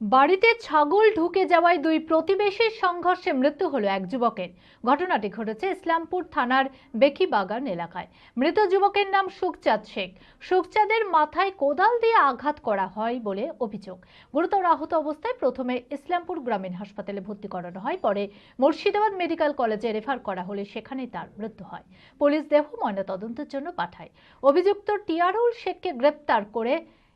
বাড়িতে ছাগল ঢুকে যাওয়ায় দুই প্রতিবেশীর সংঘর্ষে মৃত্যু হলো এক যুবকের। ঘটনাটি ঘটেছে ইসলামপুর থানার বেকিবাগান এলাকায়। মৃত যুবকের নাম সুখচাঁদ শেখ। সুখচাঁদের মাথায় কোদাল দিয়ে আঘাত করা হয় বলে অভিযোগ। গুরুতর আহত অবস্থায় প্রথমে ইসলামপুর গ্রামীণ হাসপাতালে ভর্তি করানো হয়, পরে মুর্শিদাবাদ মেডিকেল কলেজে রেফার করা হলে সেখানেই তার মৃত্যু হয়। পুলিশ দেহ ময়নাতদন্তের জন্য পাঠায়। অভিযুক্ত টিয়ারুল শেখকে গ্রেপ্তার করে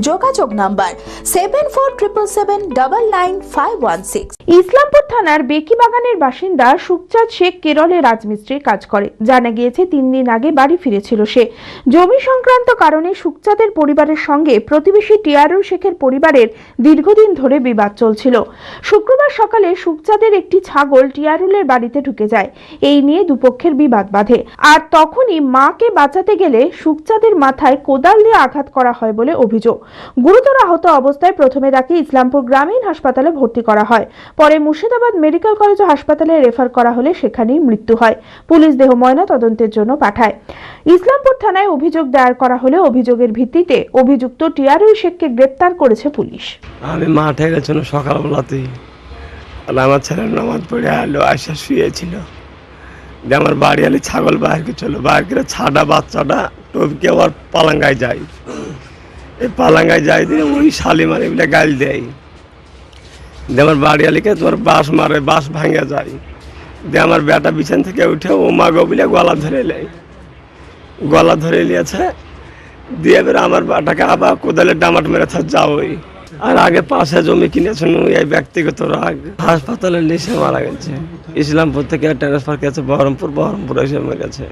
যোগাযোগ number seven four triple seven double nine five one six Islampur থানার বেকিবাগানের বাসিন্দা সুখচাঁদ শেখ কেরলে রাজমিস্ত্রির কাজ করে। জানা গিয়েছে, তিন দিন আগে বাড়ি ফিরেছিল সে। জমি সংক্রান্ত কারণে সুখচাঁদের পরিবারের সঙ্গে প্রতিবেশী টিয়ারুল শেখের পরিবারের দীর্ঘদিন ধরে বিবাদ চলছিল। শুক্রবার সকালে সুখচাঁদের একটি ছাগল টিয়ারুলের বাড়িতে ঢুকে যায়। এই নিয়ে দুপক্ষের বিবাদ বাধে। আর তখনই মাকে বাঁচাতে গেলে সুখচাঁদের মাথায় কোদাল দিয়ে আঘাত করা হয় বলে অভিযোগ। গুরুতর আহত অবস্থায় প্রথমে তাকে ইসলামপুর গ্রামীণ হাসপাতালে ভর্তি করা হয়। পরে মুর্শিদাবাদ মেডিকেল কলেজ হাসপাতালে রেফার করা হলে সেখানেই মৃত্যু হয়। পুলিশ দেহ ময়না তদন্তের জন্য পাঠায়। ইসলামপুর থানায় অভিযোগ দায়ের করা হলে অভিযোগের ভিত্তিতে অভিযুক্ত টিয়ারুল শেখকে গ্রেপ্তার করেছে পুলিশ। আমি মাঠে গেছিলাম সকালবেলাতেই। আর আমার ছেলে নামাজ পড়ে আলো, আয়সা শুয়েছিল। যে আমার বাড়ি আলি ছাগল বাইরকে চলো। বাইর করে ছাটা বাচ্চাটা টপকে আবার পালাঙ্গায় যায়। এই পালাঙ্গায় যাই দিয়ে ওই শালি মারে বলে গাল দেয়। দিয়ে আমার বাড়ি আলিকে তোমার বাঁশ মারে, বাঁশ ভাঙে যায়। দিয়ে আমার বেটা বিছান থেকে উঠে ও মা গো বলে গলা ধরে নেয়। গলা ধরে নিয়েছে, দিয়ে এবার আমার বাটাকে আবার কোদালে ডামাট মেরে থাক যাওই। আর আগে পাশে জমি কিনেছেন এই ব্যক্তিগত রাগ। হাসপাতালে নিচে মারা গেছে। ইসলামপুর থেকে ট্রান্সফার করেছে, বহরমপুর বহরমপুর এসে মরে গেছে।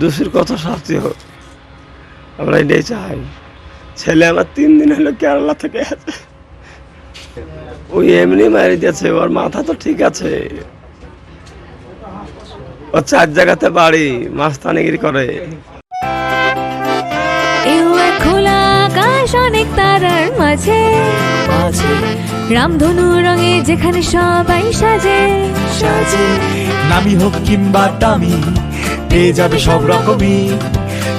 দোষীর কত শাস্তি হোক। আমরা এটাই চাই। ছেলে আমার তিন দিন হলো কেরালা থেকে আছে ওই এমনি মারি দিয়েছে ওর মাথা তো ঠিক আছে। ও চার জায়গাতে বাড়ি মাস্তানিগিরি করে। খোলা আকাশ অনেক তারার মাঝে। রামধনু রঙে যেখানে সবাই সাজে। সাজে। নামি হোক কিংবা দামি পেয়ে যাবে সব রকমই।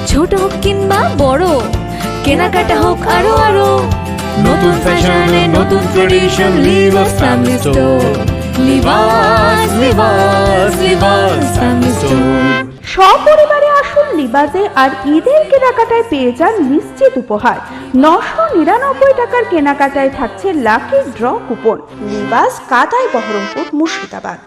ছোট হোক কিংবা বড় কেনাকাটা হোক আরও আরও। নতুন ফ্যাশনে নতুন tradition Libas family store Libas Libas Libas family store সপরিবারে আসুন লিবাজে আর ঈদের কেনাকাটায় পেয়ে যান নিশ্চিত উপহার। নশো নিরানব্বই টাকার কেনাকাটায় থাকছে লাকি ড্র কুপন লিবাস কাদায় বহরমপুর মুর্শিদাবাদ।